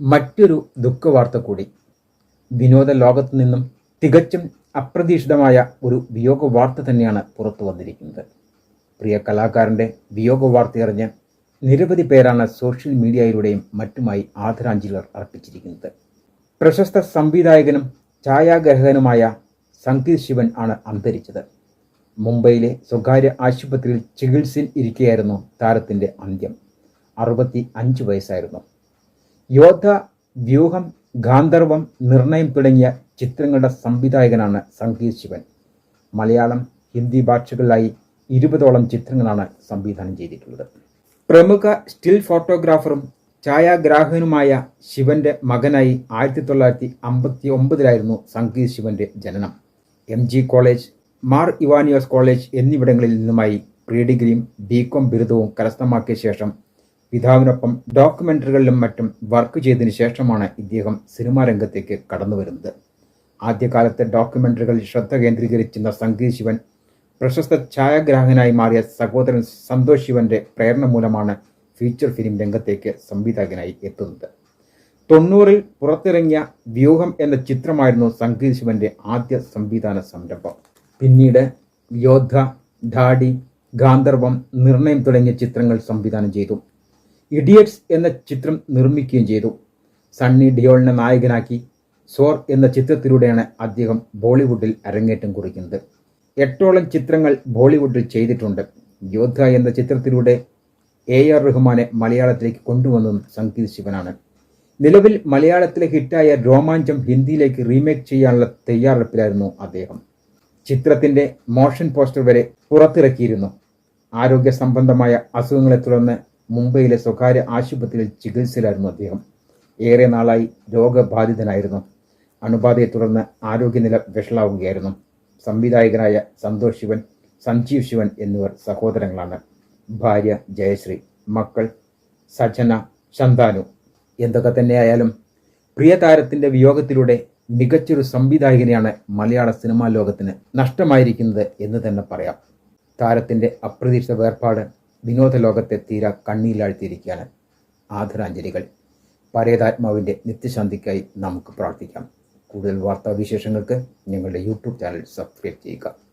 മറ്റൊരു ദുഃഖവാർത്ത കൂടി. വിനോദ ലോകത്തു നിന്നും തികച്ചും അപ്രതീക്ഷിതമായ ഒരു വിയോഗ വാർത്ത തന്നെയാണ് പുറത്തു വന്നിരിക്കുന്നത്. പ്രിയ കലാകാരന്റെ വിയോഗ വാർത്തയറിഞ്ഞ് നിരവധി പേരാണ് സോഷ്യൽ മീഡിയയിലൂടെയും മറ്റുമായി ആദരാഞ്ജലികൾ അർപ്പിച്ചിരിക്കുന്നത്. പ്രശസ്ത സംവിധായകനും ഛായാഗ്രഹകനുമായ സംഗീത് ശിവൻ ആണ് അന്തരിച്ചത്. മുംബൈയിലെ സ്വകാര്യ ആശുപത്രിയിൽ ചികിത്സയിൽ ഇരിക്കുകയായിരുന്നു താരത്തിന്റെ അന്ത്യം. അറുപത്തി അഞ്ച് വയസ്സായിരുന്നു. യോദ്ധ വ്യൂഹം ഗാന്ധർവം നിർണയം തുടങ്ങിയ ചിത്രങ്ങളുടെ സംവിധായകനാണ് സംഗീത് ശിവൻ. മലയാളം ഹിന്ദി ഭാഷകളിലായി ഇരുപതോളം ചിത്രങ്ങളാണ് സംവിധാനം ചെയ്തിട്ടുള്ളത്. പ്രമുഖ സ്റ്റിൽ ഫോട്ടോഗ്രാഫറും ഛായാഗ്രാഹകനുമായ ശിവന്റെ മകനായി ആയിരത്തി തൊള്ളായിരത്തി അമ്പത്തി ഒമ്പതിലായിരുന്നു സംഗീത് ശിവന്റെ ജനനം. M G college Mar Ivanios college എന്നിവിടങ്ങളിൽ നിന്നുമായി പ്രീ ഡിഗ്രിയും ബികോം ബിരുദവും കരസ്ഥമാക്കിയ ശേഷം പിതാവിനൊപ്പം ഡോക്യുമെന്ററികളിലും മറ്റും വർക്ക് ചെയ്തതിനു ശേഷമാണ് ഇദ്ദേഹം സിനിമാ രംഗത്തേക്ക് കടന്നു വരുന്നത്. ആദ്യകാലത്തെ ഡോക്യുമെന്ററികളിൽ ശ്രദ്ധ കേന്ദ്രീകരിച്ചിരുന്ന സംഗീത് ശിവൻ പ്രശസ്ത ഛായാഗ്രാഹകനായി മാറിയ സഹോദരൻ സന്തോഷ് ശിവന്റെ പ്രേരണ മൂലമാണ് ഫീച്ചർ ഫിലിം രംഗത്തേക്ക് സംവിധായകനായി എത്തുന്നത്. തൊണ്ണൂറിൽ പുറത്തിറങ്ങിയ വ്യൂഹം എന്ന ചിത്രമായിരുന്നു സംഗീത് ശിവന്റെ ആദ്യ സംവിധാന സംരംഭം. പിന്നീട് യോദ്ധ ധാഡി ഗാന്ധർവം നിർണയം തുടങ്ങിയ ചിത്രങ്ങൾ സംവിധാനം ചെയ്തു. ഇഡിയറ്റ്സ് എന്ന ചിത്രം നിർമ്മിക്കുകയും ചെയ്തു. സണ്ണി ഡിയോളിനെ നായകനാക്കി. സോർ എന്ന ചിത്രത്തിലൂടെയാണ് അദ്ദേഹം ബോളിവുഡിൽ അരങ്ങേറ്റം കുറിക്കുന്നത്. എട്ടോളം ചിത്രങ്ങൾ ബോളിവുഡിൽ ചെയ്തിട്ടുണ്ട്. യോദ്ധ എന്ന ചിത്രത്തിലൂടെ എ ആർ റഹ്മാനെ മലയാളത്തിലേക്ക് കൊണ്ടുവന്നതും സംഗീത് ശിവനാണ്. നിലവിൽ മലയാളത്തിലെ ഹിറ്റായ രോമാഞ്ചം ഹിന്ദിയിലേക്ക് റീമേക്ക് ചെയ്യാനുള്ള തയ്യാറെടുപ്പിലായിരുന്നു അദ്ദേഹം. ചിത്രത്തിന്റെ മോഷൻ പോസ്റ്റർ വരെ പുറത്തിറക്കിയിരുന്നു. ആരോഗ്യ സംബന്ധമായ അസുഖങ്ങളെ തുടർന്ന് മുംബൈയിലെ സ്വകാര്യ ആശുപത്രിയിൽ ചികിത്സയിലായിരുന്നു അദ്ദേഹം. ഏറെ നാളായി രോഗബാധിതനായിരുന്നു. അണുബാധയെ തുടർന്ന് ആരോഗ്യനില വഷളാവുകയായിരുന്നു. സംവിധായകനായ സന്തോഷ് ശിവൻ സഞ്ജീവ് ശിവൻ എന്നിവർ സഹോദരങ്ങളാണ്. ഭാര്യ ജയശ്രീ മക്കൾ സജന ശന്താനു എന്തൊക്കെ തന്നെയായാലും പ്രിയ താരത്തിന്റെ വിയോഗത്തിലൂടെ മികച്ചൊരു സംവിധായകനെയാണ് മലയാള സിനിമാ ലോകത്തിന് നഷ്ടമായിരിക്കുന്നത് എന്ന് തന്നെ പറയാം. താരത്തിന്റെ അപ്രതീക്ഷിത വേർപാട് വിനോദ ലോകത്തെ തീരാ കണ്ണീരിലാഴ്ത്തിയിരിക്കുകയാണ് ആദരാഞ്ജലികൾ. പരേതാത്മാവിന്റെ നിത്യശാന്തിക്കായി നമുക്ക് പ്രാർത്ഥിക്കാം. കൂടുതൽ വാർത്താവിശേഷങ്ങൾക്ക് ഞങ്ങളുടെ യൂട്യൂബ് ചാനൽ സബ്സ്ക്രൈബ് ചെയ്യുക.